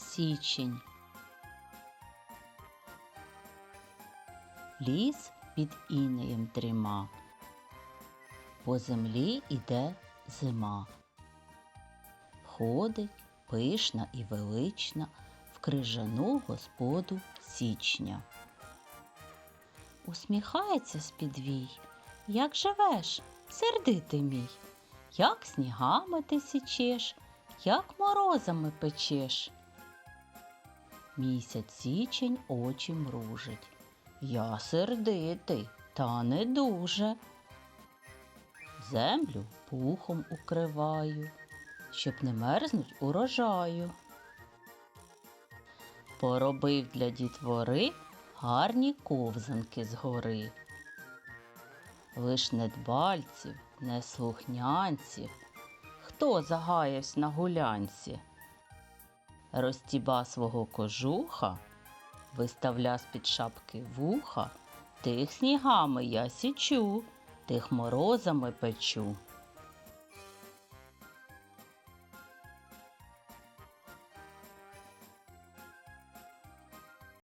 січень. Ліс під інеєм дріма. По землі іде зима. Ходить пишна і велична в крижану господу січня. Усміхається з-під як живеш, сердитий мій, як снігами ти січеш, як морозами печеш. Місяць січень очі мружить. Я сердитий, та не дуже. Землю пухом укриваю, щоб не мерзнуть урожаю. Поробив для дітвори гарні ковзанки згори. Лиш недбальців, неслухнянців, хто загаявсь на гулянці. Розтіба свого кожуха, виставля з-під шапки вуха, тих снігами я січу, тих морозами печу.